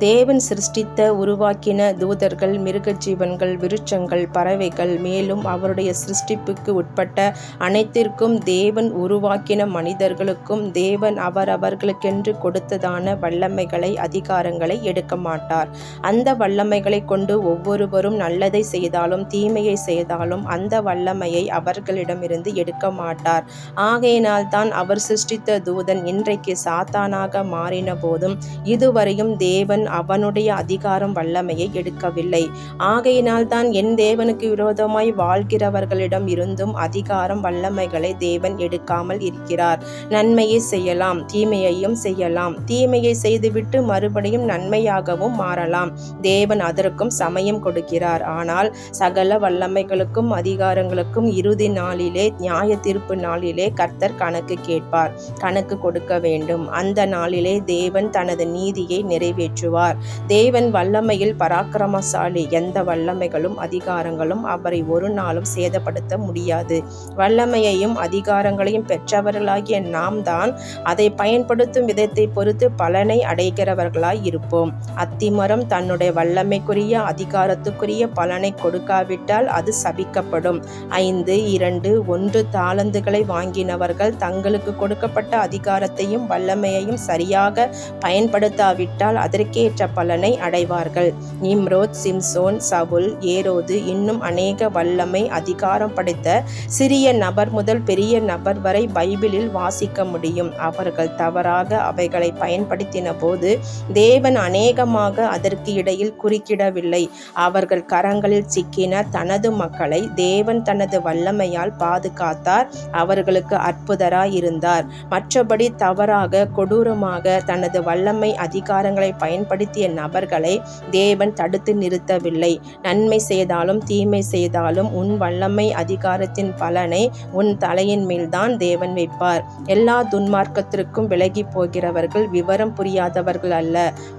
தேவன் சிருஷ்டித்த உருவாக்கின தூதர்கள் மிருக ஜீவன்கள் விருட்சங்கள் பறவைகள் மேலும் அவருடைய சிருஷ்டிப்புக்கு உட்பட்ட அனைத்திற்கும் தேவன் உருவாக்கின மனிதர்களுக்கும் தேவன் அவரவர்களுக்கென்று கொடுத்ததான வல்லமைகளை அதிகாரங்களை எடுக்க மாட்டார். அந்த வல்லமைகளை கொண்டு ஒவ்வொருவரும் நல்லதை செய்தாலும் தீமையை செய்தாலும் அந்த வல்லமையை அவர்களிடமிருந்து எடுக்க மாட்டார். ஆகையினால் தான் அவர் சிருஷ்டித்த தூதன் இன்றைக்கு சாத்தானாக மாறின போதும் இதுவரையும் தேவன் அவனுடைய அதிகாரம் வல்லமையை எடுக்கவில்லை. ஆகையினால் தான் என் தேவனுக்கு விரோதமாய் வாழ்கிறவர்களிடம் இருந்தும் அதிகாரம் வல்லமைகளை தேவன் எடுக்காமல் இருக்கிறார். நன்மையை செய்யலாம் தீமையையும் செய்யலாம். தீமையை செய்துவிட்டு மறுபடியும் நன்மையாகவும் மாறலாம். தேவன் அதற்கும் சமயம் கொடுக்கிறார். ஆனால் சகல வல்லமைகளுக்கும் அதிகாரங்களுக்கும் இறுதி நாளிலே நியாய தீர்ப்பு நாளிலே கர்த்தர் கணக்கு கேட்பார். கணக்கு கொடுக்க வேண்டும். அந்த நாளிலே தேவன் தனது நீதியை நிறைவேற்றுவார். தேவன் வல்லமையில் பராக்கிரமசாலி. எந்த வல்லமைகளும் அதிகாரங்களும் அவரை ஒரு நாளும் சேதப்படுத்த முடியாது. வல்லமையையும் அதிகாரங்களையும் பெற்றவர்களாகிய நாம் தான் அதை பயன்படுத்தும் விதத்தை பொறுத்து பலனை அடைகிறவர்களாய் இருப்போம். அத்திமரம் தன்னுடைய வல்லமைக்குரிய அதிகாரத்துக்குரிய பலனை கொடுக்காவிட்டால் அது சபிக்கப்படும். ஐந்து இரண்டு ஒன்று தாளந்துகளை வாங்கினவர்கள் தங்களுக்கு கொடுக்கப்பட்ட அதிகாரத்தையும் வல்லமையையும் சரியாக பயன்படுத்தாவிட்டால் அதற்கேற்ற பலனை அடைவார்கள். நிம்ரோத் சிம்சோன் சவுல் ஏரோது இன்னும் அநேக வல்லமை அதிகாரம் படைத்த சிறிய நபர் முதல் பெரிய நபர் வரை பைபிளில் வாசிக்க முடியும். அவர்கள் தவறாக அவைகளை பயன்படுத்தின போது தேவன் அநேகமாக அதற்கு இடையில் குறுக்கிடவில்லை. அவர்கள் கரங்களில் சிக்கின தனது மக்களை தேவன் தனது வல்லமையால் பாதுகாத்தார். அவர்களுக்கு அற்புதராய் இருந்தார். மற்றபடி தவறாக கொடூரமாக தனது வல்லமை அதிகாரங்களை பயன்படுத்திய நபர்களை தேவன் தடுத்து நிறுத்தவில்லை. நன்மை செய்தாலும் தீமை செய்தாலும் உன் வல்லமை அதிகாரத்தின் பலனை உன் தலையின் மேல்தான் தேவன் வைப்பார். எல்லா துன்மார்க்கத்திற்கும் விலகி போகிறவர்கள் விவரம் புரியாதவர்கள் அல்ல.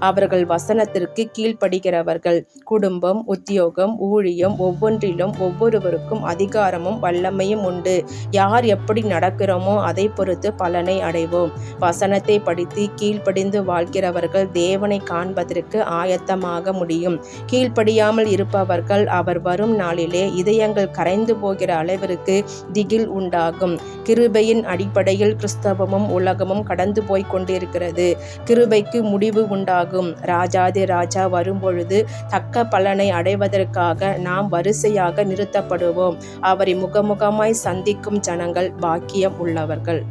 அவர்கள் வசனத்திற்கு கீழ்ப்படுகிறவர்கள். குடும்பம் உத்தியோகம் ஊழியம் ஒவ்வொன்றிலும் ஒவ்வொருவருக்கும் அதிகாரமும் வல்லமையும் உண்டு. யார் எப்படி நடக்கிறோமோ அதை பொறுத்து பலனை அடைவோம். வசனத்தை படித்து கீழ்ப்படிந்து வாழ்கிறவர்கள் தேவனை காண்பதற்கு ஆயத்தமாக முடியும். கீழ்ப்படியாமல் இருப்பவர்கள் அவர் வரும் நாளிலே இதயங்கள் கரைந்து போகிற அளவிற்கு திகில் உண்டாகும். கிருபையின் அடிப்படையில் கிறிஸ்தவமும் உலகமும் கடந்து போய் கொண்டிருக்கிறது. கிருபைக்கு முடிவு உண்டாகும். ராஜாதி ராஜா வரும்பொழுது தக்க பலனை அடைவதற்காக நாம் வரிசையாக நிறுத்தப்படுவோம். அவரை முகமுகமாய் சந்திக்கும் ஜனங்கள் பாக்கியம் உள்ளவர்கள்.